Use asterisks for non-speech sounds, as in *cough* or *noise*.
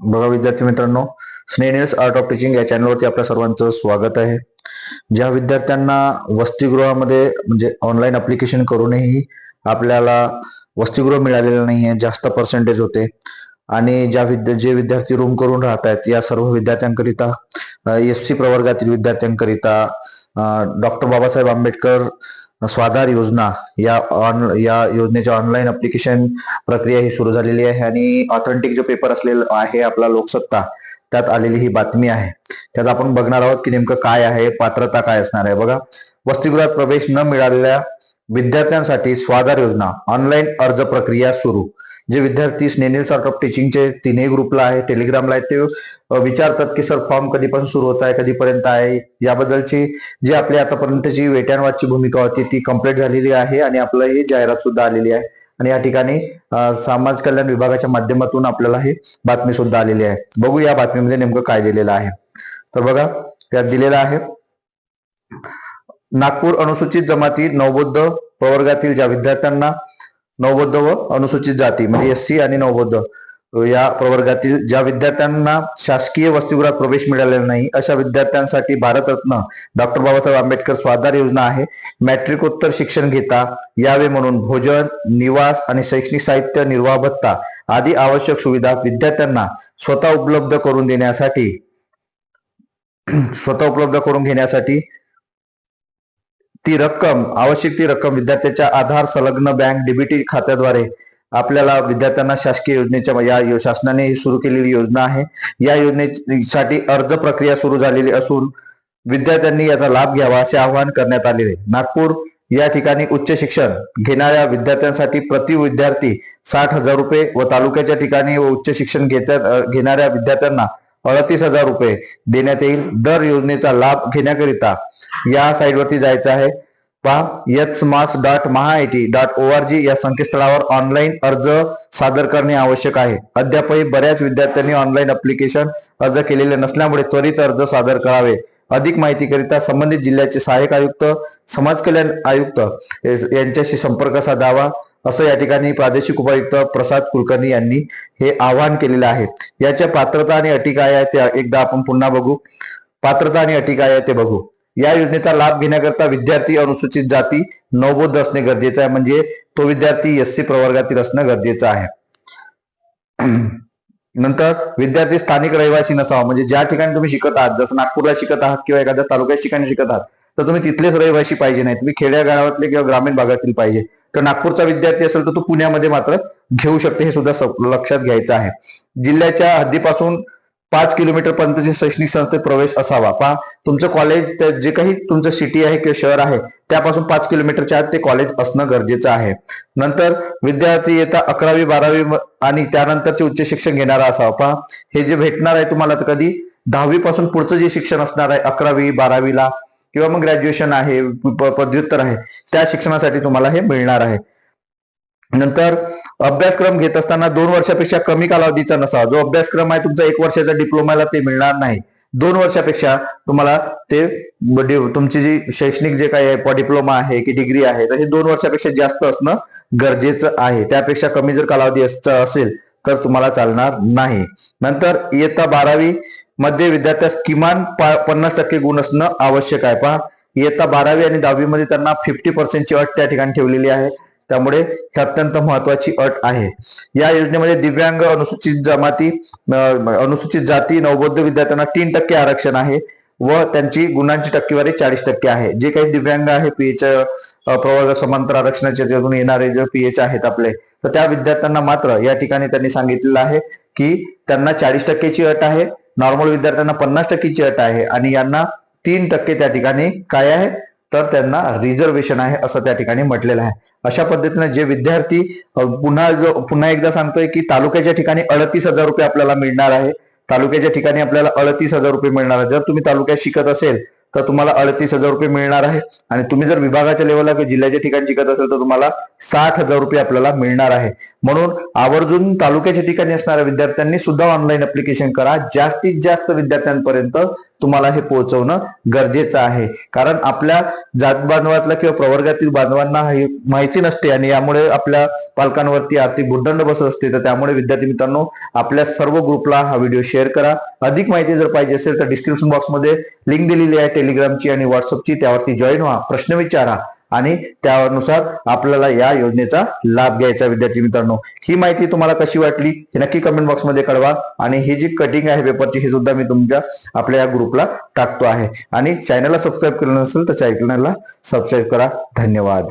बघा विद्यार्थी मित्रांनो स्नेनिल्स आर्ट ऑफ टीचिंग या चॅनलवरती आपल्या सर्वांचं स्वागत आहे. ज्या विद्यार्थ्यांना वसतिगृहामध्ये म्हणजे ऑनलाईन अप्लिकेशन करूनही आपल्याला वसतिगृह मिळालेलं नाहीये जास्त पर्सेंटेज होते. आणि ज्या विद्या जे विद्यार्थी रूम करून राहत आहेत या सर्व विद्यार्थ्यांकरिता एस सी प्रवर्गातील विद्यार्थ्यांकरिता डॉक्टर बाबासाहेब आंबेडकर स्वाधार योजना या ऑन या योजनेच्या ऑनलाईन अप्लिकेशन प्रक्रिया ही सुरू झालेली आहे आणि ऑथेंटिक जो पेपर असलेला आहे आपला लोकसत्ता त्यात आलेली ही बातमी आहे. त्यात आपण बघणार आहोत की नेमकं काय आहे पात्रता काय असणार आहे. बघा वसतिगृहात प्रवेश न मिळालेल्या विद्यार्थ्यांसाठी स्वाधार योजना ऑनलाईन अर्ज प्रक्रिया सुरू. जे विद्यार्थी स्नेनिल सॉर्ट ऑफ टीचिंगचे तीनही ग्रुपला आहे टेलिग्रामला आहे ते विचारतात की सर फॉर्म कधीपासून सुरू होत आहे कधीपर्यंत आहे? याबद्दलची जी आपली आतापर्यंतची वेट भूमिका होती ती कंप्लीट झालेली आहे आणि आपलं ही जाहिरात सुद्धा आलेली आहे. आणि या ठिकाणी समाज कल्याण विभागाच्या माध्यमातून आपल्याला ही बातमी सुद्धा आलेली आहे. बघू या बातमीमध्ये नेमकं काय दिलेलं आहे. तर बघा त्यात दिलेलं आहे. नागपूर अनुसूचित जमाती नवबौद्ध प्रवर्गातील ज्या विद्यार्थ्यांना नवबौद्ध व अनुसूचित जाती म्हणजे एस सी आणि नवबौद्ध या प्रवर्गातील ज्या विद्यार्थ्यांना शासकीय वसतिगृहात प्रवेश मिळालेला नाही अशा विद्यार्थ्यांसाठी भारतरत्न डॉक्टर बाबासाहेब आंबेडकर स्वाधार योजना आहे. मॅट्रिकोत्तर शिक्षण घेता यावे म्हणून भोजन निवास आणि शैक्षणिक साहित्य निर्वाह भत्ता आदी आवश्यक सुविधा विद्यार्थ्यांना स्वतः उपलब्ध करून देण्यासाठी स्वतः उपलब्ध करून घेण्यासाठी ती रक्कम आवश्यक ती रक्कम विद्यार्थ्याच्या आधार संलग्न बँक डीबीटी खात्याद्वारे आपल्याला विद्यार्थ्यांना शासकीय योजनेच्या या शासनाने सुरू केलेली योजना आहे. या योजनेसाठी अर्ज प्रक्रिया सुरू झालेली असून विद्यार्थ्यांनी याचा लाभ घ्यावा असे आवाहन करण्यात आले नागपूर या ठिकाणी उच्च शिक्षण घेणाऱ्या विद्यार्थ्यांसाठी प्रति विद्यार्थी साठ हजार रुपये व तालुक्याच्या ठिकाणी व उच्च शिक्षण घेणाऱ्या विद्यार्थ्यांना अडतीस हजार रुपये देण्यात येईल. दर योजनेचा लाभ घेण्याकरिता या साईटवरती जायचं आहे. पहा एच मास dot MahaIT dot O R G या संकेतस्थळावर ऑनलाईन अर्ज सादर करणे आवश्यक आहे. अद्यापही बऱ्याच विद्यार्थ्यांनी ऑनलाईन अप्लिकेशन अर्ज केलेले नसल्यामुळे त्वरित अर्ज सादर करावे. अधिक माहितीकरिता संबंधित जिल्ह्याचे सहाय्यक आयुक्त समाज कल्याण आयुक्त यांच्याशी संपर्क साधावा असं या ठिकाणी प्रादेशिक उपायुक्त प्रसाद कुलकर्णी यांनी हे आवाहन केलेलं आहे. याच्या पात्रता आणि अटी काय आहे ते एकदा आपण पुन्हा बघू. पात्रता आणि अटी काय आहे ते बघू. या योजनेचा लाभ घेण्याकरता विद्यार्थी अनुसूचित जाती नवबोध असणे गरजेचं आहे. म्हणजे तो विद्यार्थी एस सी प्रवर्गातील असणं गरजेचं आहे. *clears throat* नंतर विद्यार्थी स्थानिक रहिवासी नसावा. म्हणजे ज्या ठिकाणी तुम्ही शिकत आहात जसं नागपूरला शिकत आहात किंवा एखाद्या तालुक्याच्या ठिकाणी शिकत आहात तर तुम्ही तिथलेच रहिवासी पाहिजे नाही तुम्ही खेड्या गावातले किंवा ग्रामीण भागातील पाहिजे. तर नागपूरचा विद्यार्थी असेल तर तो पुण्यामध्ये मात्र घेऊ शकते हे सुद्धा लक्षात घ्यायचं आहे. जिल्ह्याच्या हद्दीपासून पाच किलोमीटर पर्यंतचे शैक्षणिक संस्थेत प्रवेश असावा. पहा तुमचं कॉलेज जे काही तुमचं सिटी आहे किंवा शहर आहे त्यापासून पाच किलोमीटरच्या आत ते कॉलेज असणं गरजेचं आहे. नंतर विद्यार्थी येता अकरावी बारावी आणि त्यानंतरचे उच्च शिक्षण घेणारा असावा. पहा हे जे भेटणार आहे तुम्हाला तर कधी दहावी पासून पुढचं जे शिक्षण असणार आहे अकरावी बारावीला किंवा मग ग्रॅज्युएशन आहे पदव्युत्तर आहे त्या शिक्षणासाठी तुम्हाला हे मिळणार आहे. नंतर अभ्यासक्रम घेत असताना दोन वर्षापेक्षा कमी कालावधीचा नसावा. जो अभ्यासक्रम आहे तुमचा एक वर्षाचा डिप्लोमाला ते मिळणार नाही. दोन वर्षापेक्षा तुम्हाला ते तुमची जी शैक्षणिक जे काही आहे डिप्लोमा आहे की डिग्री आहे तर हे दोन वर्षापेक्षा जास्त असणं गरजेचं आहे. त्यापेक्षा कमी जर कालावधी असेल तर तुम्हाला चालणार नाही. नंतर इयत्ता बारावी मध्ये विद्यार्थ्यास किमान पन्नास टक्के गुण असणं आवश्यक आहे. पहा इयत्ता बारावी आणि दहावी मध्ये त्यांना फिफ्टी पर्सेंटची अट त्या ठिकाणी ठेवलेली आहे. त्यामुळे ही अत्यंत महत्वाची अट आहे. या योजनेमध्ये दिव्यांग अनुसूचित जमाती अनुसूचित जाती नवबौद्ध विद्यार्थ्यांना तीन टक्के आरक्षण आहे व त्यांची गुणांची टक्केवारी चाळीस टक्के आहे. जे काही दिव्यांग आहे पीएच प्रवर्ग समांतर आरक्षणाच्या त्यातून येणारे जे पीएच आहेत आपले तर त्या विद्यार्थ्यांना मात्र या ठिकाणी त्यांनी सांगितलेलं आहे की त्यांना चाळीस टक्केची अट आहे नॉर्मल विद्यार्थ्यांना पन्नास टक्केची अट आहे आणि यांना तीन टक्के त्या ठिकाणी काय आहे? तर त्यांना रिझर्वेशन आहे असं त्या ठिकाणी म्हटलेलं आहे. अशा पद्धतीने जे विद्यार्थी पुन्हा पुन्हा एकदा सांगतोय की तालुक्याच्या ठिकाणी अडतीस हजार रुपये आपल्याला मिळणार आहे. तालुक्याच्या ठिकाणी आपल्याला अडतीस हजार रुपये मिळणार आहे. जर तुम्ही तालुक्यात शिकत असेल तर तुम्हाला अडतीस हजार रुपये मिळणार आहे. आणि तुम्ही जर विभागाच्या लेवलला किंवा जिल्ह्याच्या ठिकाणी शिकत असेल तर तुम्हाला साठ हजार रुपये आपल्याला मिळणार आहे. म्हणून आवर्जून तालुक्याच्या ठिकाणी असणाऱ्या विद्यार्थ्यांनी सुद्धा ऑनलाईन अप्लिकेशन करा. जास्तीत जास्त विद्यार्थ्यांपर्यंत तुम्हाला हे पोहोचवणं गरजेचं आहे. कारण आपल्या जात बांधवातल्या किंवा प्रवर्गातील बांधवांना माहिती नसते आणि यामुळे आपल्या पालकांवरती आर्थिक भुर्दंड बसत असते. तर त्यामुळे विद्यार्थी मित्रांनो आपल्या सर्व ग्रुपला हा व्हिडिओ शेअर करा. अधिक माहिती जर पाहिजे असेल तर डिस्क्रिप्शन बॉक्समध्ये लिंक दिलेली आहे टेलिग्रामची आणि व्हॉट्सअपची त्यावरती जॉईन व्हा. प्रश्न विचारा. आणि त्यानुसार आपल्याला या योजनेचा लाभ घ्यायचा विद्यार्थी मित्रांनो. ही माहिती तुम्हाला कशी वाटली हे नक्की कमेंट बॉक्समध्ये कळवा. आणि ही जी कटिंग आहे पेपरची ही सुद्धा मी तुमच्या आपल्या या ग्रुपला टाकतो आहे. आणि चॅनलला सबस्क्राईब केलं नसेल तर चॅनलला सबस्क्राईब करा. धन्यवाद.